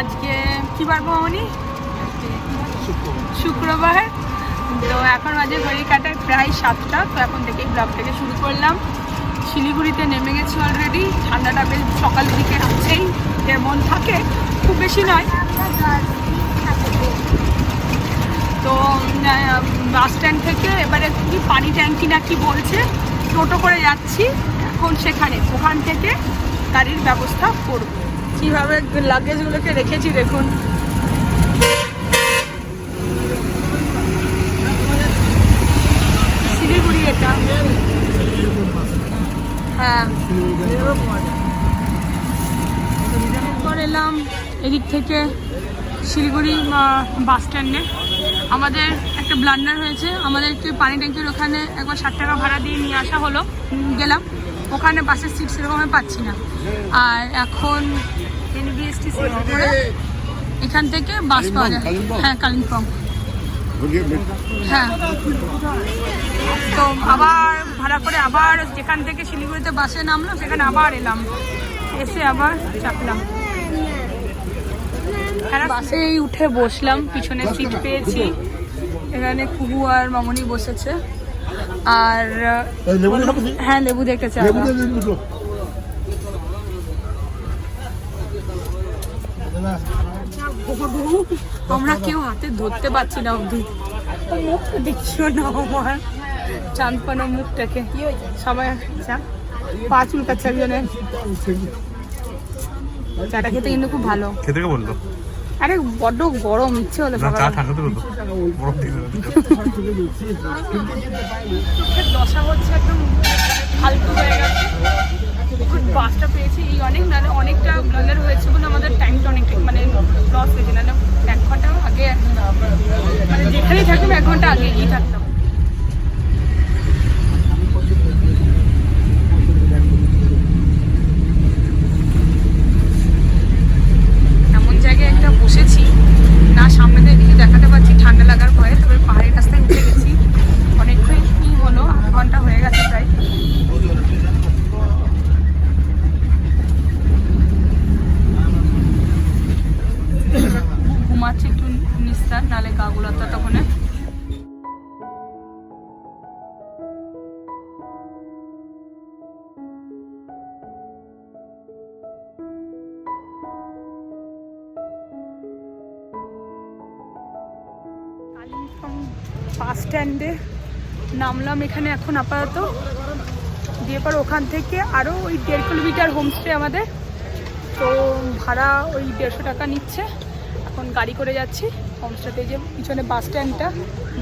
আজকে কি বার মামনি? শুক্রবার। তো এখন বাজে ঘড়ি কাটায় প্রায় সাতটা। তো এখন থেকেই ব্লগটাকে শুরু করলাম। শিলিগুড়িতে নেমে গেছি অলরেডি ঠান্ডাটা বেশ সকালের দিকে আছেই যেমন থাকে। খুব বেশি নয়। তো বাস স্ট্যান্ড থেকে এবারে কি পানি ট্যাঙ্কি না কি বলছে, টোটো করে যাচ্ছি। এখন সেখানে। ওখান থেকে গাড়ির ব্যবস্থা করব। কীভাবে লাগেজগুলোকে রেখেছি, দেখুন। শিলিগুড়ি এটা। হ্যাঁ। এরপর এলাম এদিক থেকে শিলিগুড়ি বাস স্ট্যান্ডে আমাদের একটা ব্লান্ডার হয়েছে। আমাদের আমাদেরকে পানি ট্যাঙ্কির ওখানে একবার ষাট টাকা ভাড়া দিয়ে নিয়ে আসা হলো। গেলাম। ওখানে বাসের সিট সেরকম আমি পাচ্ছি না। আর এখন এনবিএসটি করে এখান থেকে বাস পাওয়া যায়। হ্যাঁ কালিম্পং হ্যাঁ। তো আবার ভাড়া করে আবার যেখান থেকে শিলিগুড়িতে বাসে নামলাম সেখানে আবার এলাম। এসে আবার চাপলাম। বাসেই উঠে বসলাম পিছনে সিট পেয়েছি। এখানে কুহু আর মামনি বসেছে। আর? হ্যাঁ লেবু দেখেছে লেবু দে লেবু তো আমরা কেউ হাতে ধরতে পারছি না অবধি। মুখটা দেখিও না আমার। চাঁদপানা মুখটাকে। সবাই চা পা চুলকাচ্ছে একজনের। চাটা খেতে কিন্তু খুব ভালো। খেতে কে বলল? আরে বড্ড গরম ইচ্ছে হলো না চা ঠান্ডা তো বরফ দিয়ে দশা হচ্ছে একদম ফালতু এখন বাসটা পেয়েছি। এই অনেক নাহলে অনেকটা ব্লান্ডার হয়েছে বলে আমাদের টাইমটা অনেকটা মানে লস হয়েছে। নাহলে এক ঘণ্টা আগে মানে যেখানেই থাকতাম এক ঘণ্টা আগে গিয়ে থাকতাম। বাস স্ট্যান্ডে নামলাম এখানে এখন আপাতত। দিয়ে পর ওখান থেকে আরও ওই দেড় কিলোমিটার হোমস্টে আমাদের। তো ভাড়া ওই দেড়শো টাকা নিচ্ছে। এখন গাড়ি করে যাচ্ছি। হোমস্টেতে যে পিছনে বাস স্ট্যান্ডটা,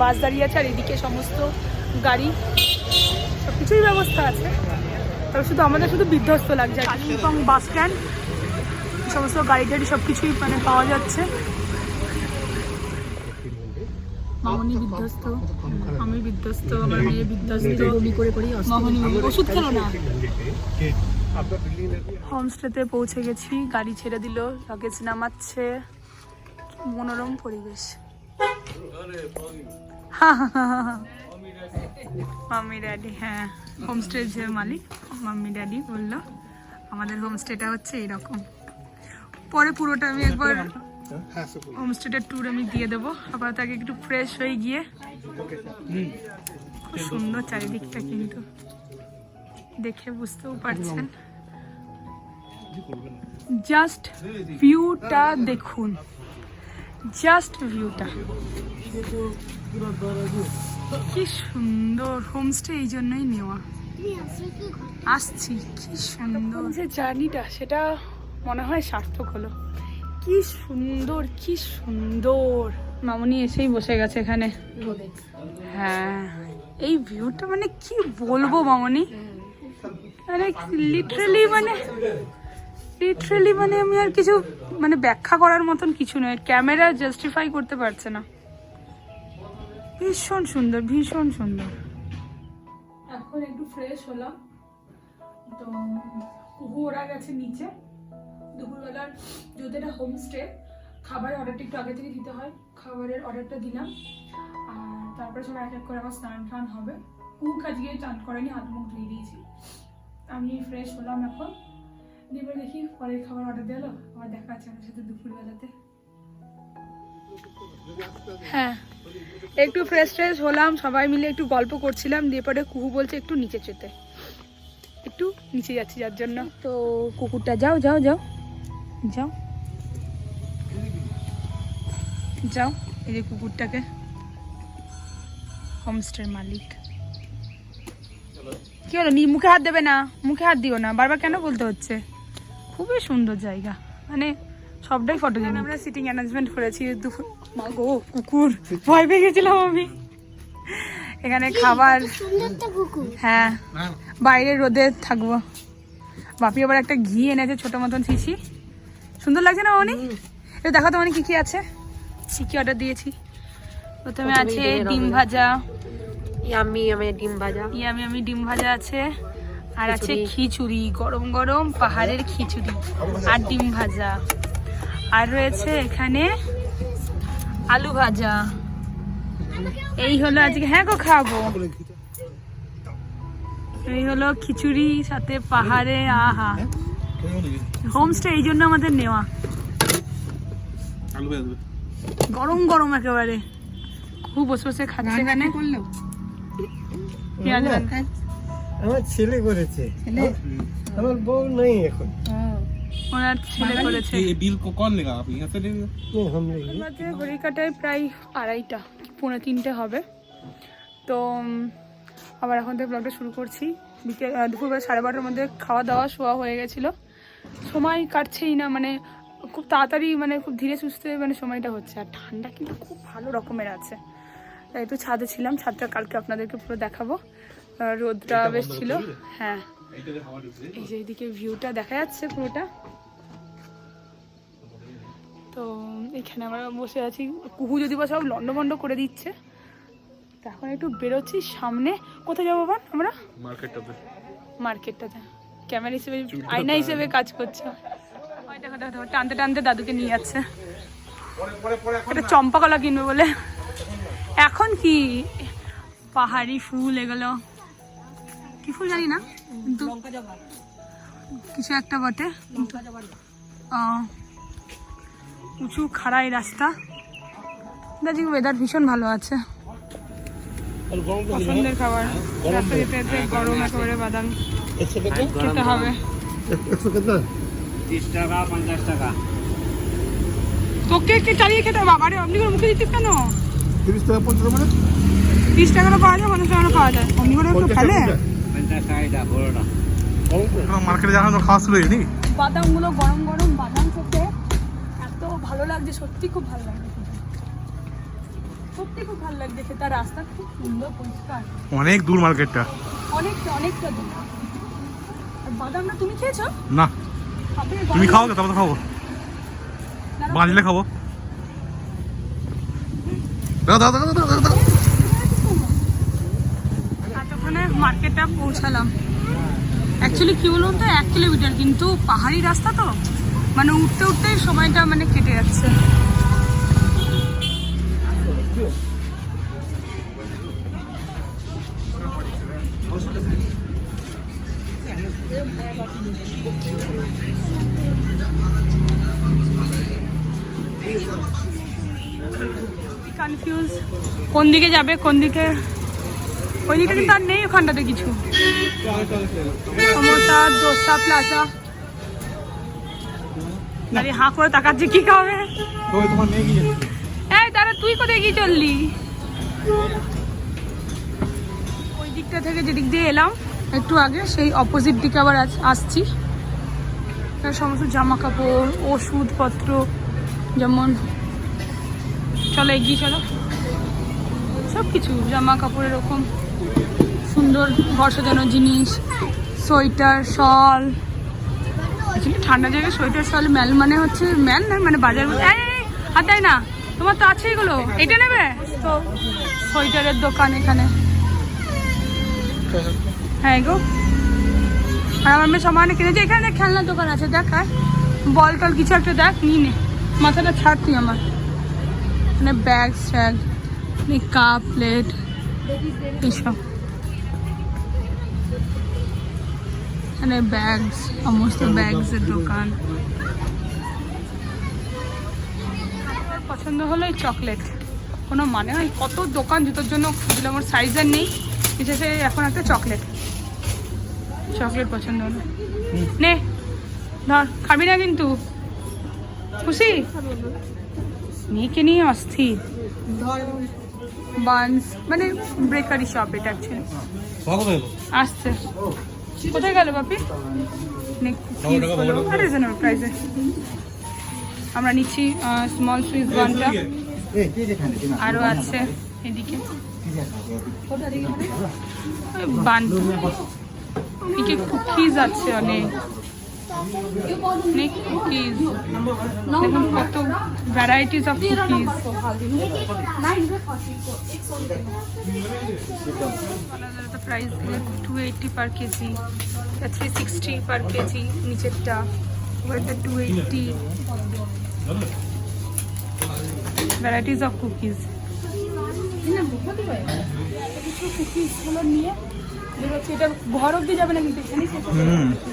বাস দাঁড়িয়ে আছে আর এদিকে সমস্ত গাড়ি। সব কিছুই ব্যবস্থা আছে। তবে শুধু আমাদের শুধু বিধ্বস্ত লাগছে। কালিম্পং বাস স্ট্যান্ড, সমস্ত গাড়ি টাড়ি সব কিছুই মানে পাওয়া যাচ্ছে। মামনি বিধ্বস্ত। আমি বিধ্বস্ত আমার মেয়ে বিধ্বস্ত। বমি করে করি মামনি ওষুধ খেলো না? হোমস্টেতে পৌঁছে গেছি গাড়ি ছেড়ে দিল লাগেজ নামাচ্ছে মনোরম পরিবেশ। মাম্মি ড্যাডি হ্যাঁ হোমস্টের যে মালিক মাম্মি ড্যাডি বলল আমাদের হোমস্টেটা হচ্ছে এরকম পরে পুরোটা আমি একবার হোমস্টেটার ট্যুর আমি দিয়ে দেবো। আবার তাকে একটু ফ্রেশ হয়ে গিয়ে খুব সুন্দর চারিদিকটা কিন্তু। দেখে বুঝতেও পারছেন। জাস্ট ভিউটা দেখুন। জাস্ট ভিউটা কি সুন্দর হোমস্টে এই জন্যই নেওয়া। আসছি কি সুন্দর। যে জার্নিটা সেটা মনে হয় সার্থক হলো। কি সুন্দর কি সুন্দর। মামনি এসেই বসে গেছে এখানে। হ্যাঁ এই ভিউটা মানে কি বলব মামনি? মানে লিটারালি মানে লিটারালি মানে আমি আর কিছু মানে ব্যাখ্যা করার মতন কিছু নয়। ক্যামেরা জাস্টিফাই করতে পারছে না। ভীষণ সুন্দর ভীষণ সুন্দর। এখন একটু ফ্রেশ হলাম। তো ওরা গেছে নিচে। দুপুরবেলার যদি এটা হোমস্টে খাবারের অর্ডারটা একটু আগে থেকে দিতে হয় খাবারের অর্ডারটা দিলাম। আর তারপরে সবাই এক এক করে আবার স্নান টান হবে। কুক আজকে চান করেনি হাত মুখ ধুয়ে দিয়েছি। আমি ফ্রেশ হলাম এখন। এবার দেখি পরের খাবার অর্ডার দিলো আবার দেখা আছে আমার সাথে দুপুরবেলাতে। হ্যাঁ একটু ফ্রেশ ট্রেশ হলাম সবাই মিলে একটু গল্প করছিলাম দিয়ে পরে কুহু বলছে একটু নিচে যেতে। একটু নিচে যাচ্ছি যার জন্য। তো কুকুরটা যাও যাও যাও। যাও। যাও এই যে কুকুরটাকে। হোমস্টের মালিক। কি হলো? নি মুখে হাত দেবে না? মুখে হাত দিও না। বারবার কেন বলতে হচ্ছে? খুবই সুন্দর জায়গা। মানে সবটাই ফটো জানি। আমরা সিটিং অ্যারেঞ্জমেন্ট করেছি। দুপুর মা গো কুকুর। ভয় পেয়ে গেছিলাম আমি। এখানে খাবার হ্যাঁ। বাইরে রোদে থাকব। বাপি আবার একটা ঘি এনেছে ছোট মতন শিশি সুন্দর লাগছে না অনেক এটা দেখো তো অনেক কি কি আছে। কি কি অর্ডার দিয়েছি। প্রথমে আছে ডিম ভাজা। ইয়ামি আমি ডিম ভাজা। ইয়ামি আমি ডিম ভাজা আছে। আর আছে খিচুড়ি গরম গরম পাহাড়ের খিচুড়ি আর ডিম ভাজা। আর রয়েছে এখানে আলু ভাজা। এই হলো আজকে হ্যাঁ গো খাব। এই হলো খিচুড়ি সাথে পাহাড়ে আহা। হোমস্টে এই জন্য আমাদের নেওয়া আলু পেঁয়াজ গরম গরম একেবারে খুব বসে বসে খাচ্ছে এখানে পেঁয়াজ রান্না। আমার ছেলে করেছে আমার বউ নেই এখন ওনার ছেলে করেছে ये बिल को कौन लेगा आप यहाँ से लेंगे नहीं, हम नहीं বাজে ঘড়ি কাটায় প্রায় আড়াইটা পৌনে তিনটে হবে তো উম, আবার এখন থেকে ব্লগটা শুরু করছি বিকেল আহ, দুপুরবেলা সাড়ে বারোটার মধ্যে খাওয়া দাওয়া শোয়া হয়ে গেছিলো সময় কাটছেই না মানে খুব তাড়াতাড়ি মানে খুব ধীরে সুস্থে মানে সময়টা হচ্ছে। আর ঠান্ডা কিন্তু খুব ভালো রকমের আছে। তাই একটু ছাদে ছিলাম ছাদটা কালকে আপনাদেরকে পুরো দেখাবো। রোদটা বেশ ছিল। হ্যাঁ। এই যে এইদিকে ভিউটা দেখা যাচ্ছে পুরোটা। তো এখানে আমরা বসে আছি। কুহু যদি বা সব লন্ডভন্ড করে দিচ্ছে। তো এখন একটু বেরোচ্ছি সামনে। কোথায় যাব আমরা? মার্কেটটাতে। মার্কেটটাতে। ক্যামেরা হিসেবে আয়না হিসেবে কাজ করছে। দেখো দেখো দেখো, টানতে টানতে দাদুকে নিয়ে যাচ্ছে। একটা চম্পা কলা কিনবে বলে। এখন কি? পাহাড়ি ফুল এগুলো। কি ফুল জানি না কিন্তু কিছু একটা বটে। উঁচু খাড়াই রাস্তা। দাদি ওয়েদার ভীষণ ভালো আছে। পছন্দের খাবার। রাস্তা যেতে যেতে গরম একেবারে বাদাম। খেতে হবে। তিরিশ টাকা পঞ্চাশ টাকা। তোকে কেন? তিরিশ টাকা মানে? পাওয়া যায় পাওয়া যায়। মার্কেটে জানা খাওয়া শুরু হয়নি। বাদামগুলো গরম গরম বাদাম খেতে। এত ভালো লাগছে সত্যি খুব ভালো লাগছে সত্যি খুব ভালো লাগছে খেতে। রাস্তা খুব সুন্দর পরিষ্কার। অনেক দূর মার্কেটটা। অনেকটা অনেকটা দূর। বাদামটা তুমি খেয়েছো? না। তুমি খাও তারপর তো খাব। বাঁচলে খাব এতক্ষণে মার্কেটটা পৌঁছালাম। অ্যাকচুয়ালি কি বলুন তো এক কিলোমিটার কিন্তু পাহাড়ি রাস্তা তো। মানে উঠতে উঠতেই সময়টা মানে কেটে যাচ্ছে। কনফিউজ কোন দিকে যাবে কোন দিকে? ওই দিকটা কিন্তু আর নেই ওখানটাতে কিছু। সমতা দোসা প্লাজা। আরে হাঁ করে তাকাচ্ছে কি খাবে এই তারা তুই কোথায় গিয়ে চললি? ওই দিকটা থেকে যেদিক দিয়ে এলাম একটু আগে সেই অপোজিট দিকে আবার আস- আসছি। সমস্ত জামা কাপড় ওষুধপত্র, যেমন চলো এগিয়ে চলো। সব কিছু জামা কাপড় এরকম। সুন্দর ঘর সাজানোর জিনিস, সোয়েটার, শল। ঠান্ডা জায়গায় সোয়েটার, শল, ম্যাল মানে হচ্ছে ম্যাল না মানে বাজার আর দেয় না, তোমার তো আছে এগুলো। এটা নেবে? তো সোয়েটারের দোকান এখানে। হ্যাঁ গো। আর আমার মেয়ে সমানে কিনেছে। এখানে খেলনার দোকান আছে দেখায় বল টল কিছু একটা দেখ নিয়ে নে। মাথাটা ছাড় তুই আমার। মানে ব্যাগ স্যাগ কাপ প্লেট এইসব এখানে ব্যাগস সমস্ত ব্যাগস এর দোকান। পছন্দ হলো এই চকলেট কোনো মানে হয়? কত দোকান, জুতোর জন্য খুঁজলে আমার সাইজের নেই। বিশেষে এখন একটা চকলেট চকলেট পছন্দ হলো নে ধর খাবি না কিন্তু। খুশি? মেয়েকে নিয়ে অস্থির। বান্স মানে ব্রেকারি শপ এটা অ্যাকচুয়ালি আসছে। কোথায় গেল বাপি? রিজনেবল প্রাইসে আমরা নিচ্ছি স্মল সুইচ বানটা আরও আছে এদিকে। বান এদিকে কুকিজ আছে অনেক। অনেক কুকিজ। দেখুন কত varieties of cookies. Price two eighty per KG three sixty per KG নিচেরটা। ওয়েটটা two eighty varieties of cookies.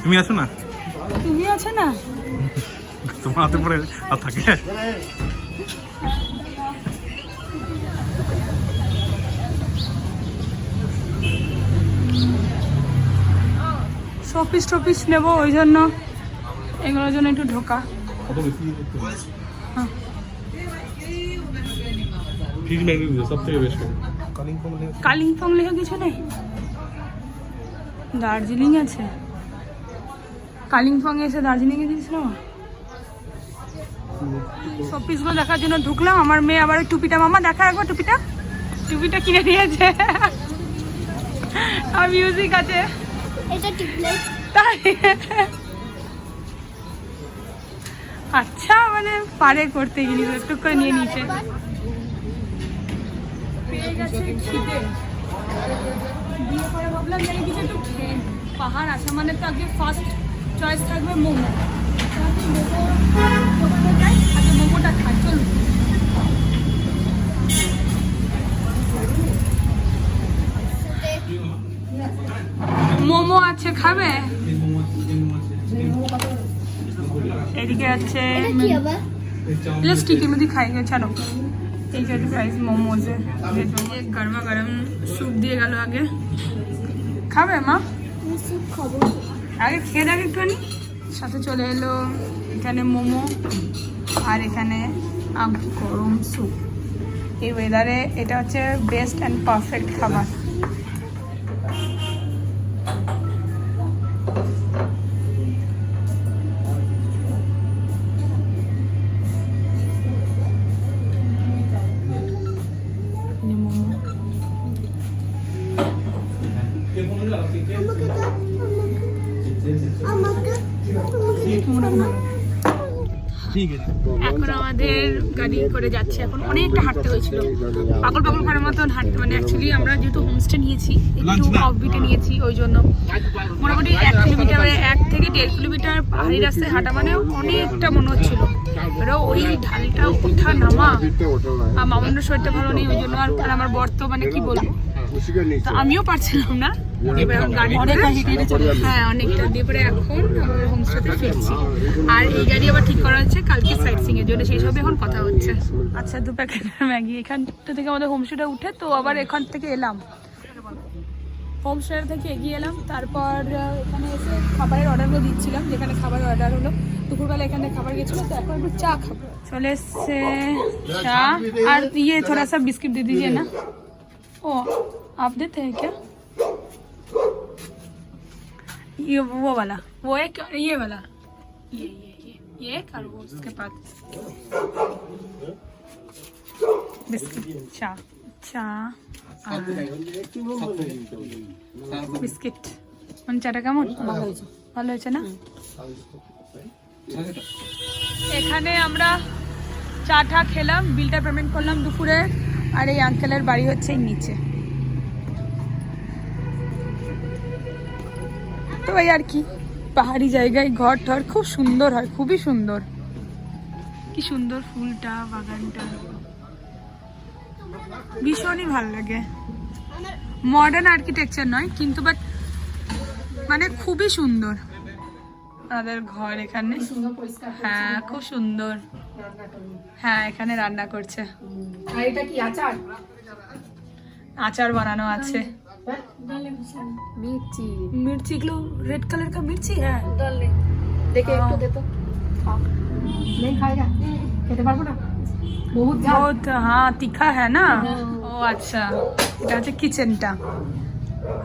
তুমি আছো না? তুমি আছে না? তোমার হাতে পরে আর থাকে। শপিস টপিস নেব ওই জন্য। এগুলোর জন্য একটু ঢোকা। কালিম্পং লেখা কিছু নেই? দার্জিলিং আছে। কালিম্পং এসে দার্জিলিং এ গেছিলাম সব পিসগুলো দেখার জন্য ঢুকলাম আমার মেয়ে আবার টুপিটা মামা দেখা একবার টুপিটা? টুপিটা কিনে দিয়েছে আর মিউজিক আছে। তাই। আচ্ছা মানে পারে করতে জিনিস একটু করে নিয়ে নিচে পেয়ে গেছে খিদে। বিয়ে করে ভাবলাম যে কিছু একটু খেয়ে পাহাড় আসা মানে তো আগে ফার্স্ট চয়েস থাকবে মোমো। মোমো করতে যাই আগে মোমোটা খাই চলুন। মোমো আছে খাবে? এদিকে আছে টিকির মধ্যে খাই ছাড়ো। এই যে প্রাইস মোমোজ গরমা গরম স্যুপ দিয়ে গেল আগে। খাবে মা? আগে খেয়ে দেখ একটুখানি। সাথে চলে এলো এখানে মোমো আর এখানে গরম স্যুপ এই ওয়েদারে এটা হচ্ছে বেস্ট অ্যান্ড পারফেক্ট খাবার। এখন আমাদের গাড়ি করে যাচ্ছে। এখন অনেকটা হাঁটতে হয়েছিল। পাগল পাগল করার মতন হাঁটতে। মানে অ্যাকচুয়ালি আমরা যেহেতু হোমস্টে নিয়েছি একটু অফ বিটে নিয়েছি ওই জন্য। মোটামুটি এক কিলোমিটার এক থেকে দেড় কিলোমিটার পাহাড়ি রাস্তায় হাঁটা মানে অনেকটা মনে হচ্ছিল। এবারে ওই ঢালটা ওঠা নামা আর মামুনের শরীরটা ভালো নেই ওই জন্য আর আমার বর তো মানে কি বলব? তো আমিও পারছিলাম না। এবার এখন গাড়ি করে হ্যাঁ অনেকটা দিয়ে পরে এখন হোমস্টেতে ফিরছি আর এই গাড়ি আবার ঠিক করা হচ্ছে কালকে সাইট সিং এর জন্য সেই সব এখন কথা হচ্ছে আচ্ছা দু প্যাকেট ম্যাগি এখানটা থেকে আমাদের হোমস্টেটা উঠে তো আবার এখান থেকে এলাম হোমস্টে থেকে এগিয়ে এলাম তারপর আহ, এখানে এসে খাবারের অর্ডারগুলো দিচ্ছিলাম যেখানে খাবারের অর্ডার হলো দুপুরবেলা এখানে খাবার গেছিলো তো এখন একটু চা খাবো চলে এসছে চা আর ইয়ে থোড়া সা বিস্কিট দে দিজিয়ে না ओ आप देते हैं क्या ये वो वाला वो एक ये वाला ये ये ये ये एक और वो उसके बाद बिस्किट चा चा আর বিস্কিট মানে চাটা কেমন ভালো হয়েছে না এখানে আমরা চাটা খেলাম বিলটা পেমেন্ট করলাম দুপুরে আর এই আঙ্কেলের বাড়ি হচ্ছে এই নিচে তো এই আর কি পাহাড়ি জায়গায় ঘর টর খুব সুন্দর হয় খুবই সুন্দর। কি সুন্দর ফুলটা বাগানটা। ভীষণই ভালো লাগে। মডার্ন আর্কিটেকচার নয় কিন্তু বাট মানে খুবই সুন্দর। আমাদের ঘর এখানে। হ্যাঁ খুব সুন্দর। হ্যাঁ এখানে রান্না করছে। আর এটা কি আচার? আচার বানানো আছে। মির্চি মির্চি গুলো রেড কালার কা মির্চি হ্যাঁ দেখে একটু দে তো नहीं खाएगा খেতে পারবো না বহুত ঝাল बहुत हाँ तीखा है ना ও আচ্ছা এটা হচ্ছে কিচেনটা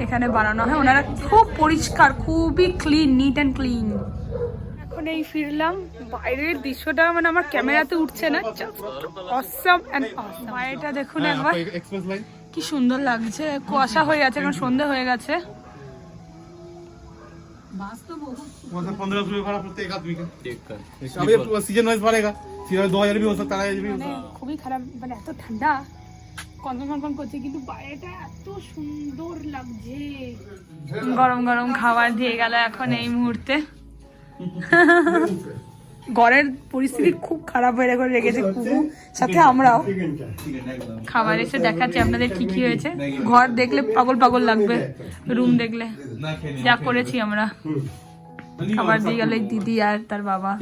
এখানে বানানো হয় ওনারা খুব পরিষ্কার খুবই ক্লিন নিট অ্যান্ড ক্লিন এখন এই ফিরলাম বাইরের দৃশ্যটা মানে আমার ক্যামেরাতে উঠছে না অসম অ্যান্ড অসম বাইরেটা দেখুন একবার एक्सप्रेस लाइन কি সুন্দর লাগছে। কুয়াশা হয়ে গেছে এখন সন্ধে হয়ে গেছে। মানে খুবই খারাপ মানে এত ঠান্ডা। করছে কিন্তু বাইরেটা এত সুন্দর লাগছে। গরম গরম খাবার দিয়ে গেল এখন এই মুহূর্তে। ঘরের পরিস্থিতি খুব খারাপ হয়ে করে রেখেছে কুকু। সাথে আমরাও। খাবার এসে দেখাচ্ছি আপনাদের কি কি হয়েছে। ঘর দেখলে পাগল পাগল লাগবে রুম দেখলে। যা করেছি আমরা। খাবার দিয়ে গেল দিদি আর তার বাবা।